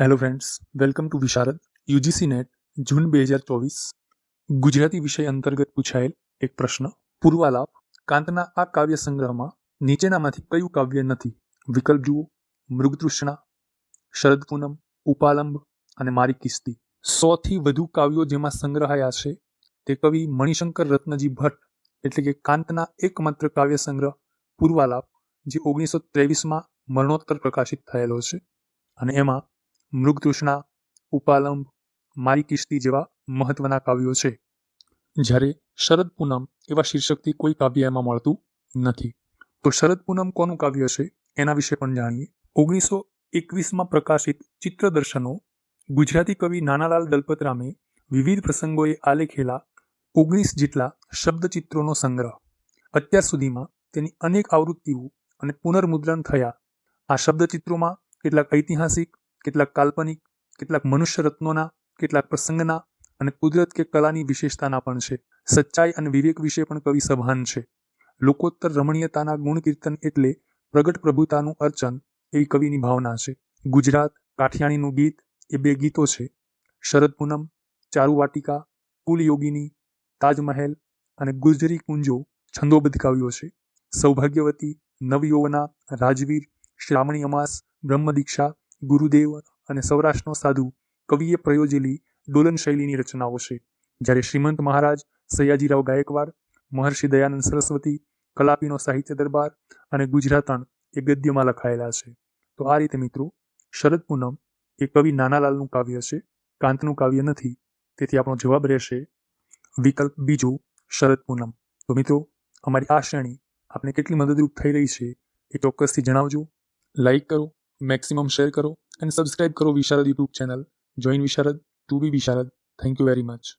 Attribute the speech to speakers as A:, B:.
A: Hello friends welcome to Visharad UGC NET જૂન બે હજાર ચોવીસ ગુજરાતી વિષય અંતર્ગત પૂછાયેલ એક પ્રશ્ન. પૂર્વાલાપ, કાંતના આ કાવ્ય સંગ્રહમાં નીચેનામાંથી કયું કાવ્ય નથી? વિકલ્પ જુઓ. મૃગતૃષ્ણા, શરદ પૂનમ, ઉપાલંબ અને મારી કિસ્તી. સોથી વધુ કાવ્યો જેમાં સંગ્રહાયા છે તે કવિ મણિશંકર રત્નજી ભટ્ટ, એટલે કે કાંતના એકમાત્ર કાવ્ય સંગ્રહ, પૂર્વાલાપ, જે ઓગણીસો ત્રેવીસમાં મરણોત્તર પ્રકાશિત થયેલો છે. અને એમાં મૃગતૃષ્ણા ઉપાલંબ, મારી કિશ્તી જેવા મહત્વના કાવ્યો છે. જ્યારે શરદ પૂનમ એવા શીર્ષકથી કોઈ કાવ્ય એમાં મળતું નથી. તો શરદ પૂનમ કોનું કાવ્ય છે એના વિશે પણ જાણીએ. ઓગણીસો એકવીસમાં પ્રકાશિત ચિત્રદર્શનો ગુજરાતી કવિ નાનાલાલ દલપતરામે વિવિધ પ્રસંગોએ આલેખેલા ઓગણીસ જેટલા શબ્દચિત્રોનો સંગ્રહ. અત્યાર સુધીમાં તેની અનેક આવૃત્તિઓ અને પુનર્મુદ્રણ થયા. આ શબ્દચિત્રોમાં કેટલાક ઐતિહાસિક કેટલાક કાલ્પનિક, કેટલાક મનુષ્ય રત્નોના, કેટલાક પ્રસંગના અને કુદરત કે કલાની વિશેષતાના પણ છે. સચ્ચાઈ અને વિવેક વિશે પણ કવિ સભાન છે. લોકોત્તર રમણીયતાના ગુણ કીર્તન એટલે પ્રગટ પ્રભુતાનું અર્ચન એવી કવિની ભાવના છે. ગુજરાત કાઠિયાણીનું ગીત એ બે ગીતો છે. શરદ પૂનમ ચારુવાટિકા કુલયોગીની તાજમહેલ અને ગુર્જરી કુંજો છંદોબદ્ધ કાવ્યો છે. સૌભાગ્યવતી નવયોવના રાજવીર, શ્રાવણી અમાસ, બ્રહ્મદીક્ષા ગુરુદેવ અને સૌરાષ્ટ્રનો સાધુ કવિએ પ્રયોજેલી ડોલન શૈલીની રચનાઓ છે, જ્યારે શ્રીમંત મહારાજ સયાજીરાવ ગાયકવાડ, મહર્ષિ દયાનંદ સરસ્વતી, કલાપીનો સાહિત્ય દરબાર અને ગુજરાતણ એ ગદ્યમાં લખાયેલા છે. તો આ રીતે મિત્રો, શરદ પૂનમ એ કવિ નાનાલાલનું કાવ્ય છે, કાંતનું કાવ્ય નથી, તેથી આપણો જવાબ રહેશે વિકલ્પ બીજો, શરદ પૂનમ. તો મિત્રો, અમારી આ શ્રેણી આપને કેટલી મદદરૂપ થઈ રહી છે એ ચોક્કસથી જણાવજો. લાઈક કરો મેક્સિમમ શેર કરો એન્ડ સબસ્ક્રાઇબ કરો Visharad YouTube channel join Visharad to be Visharad thank you very much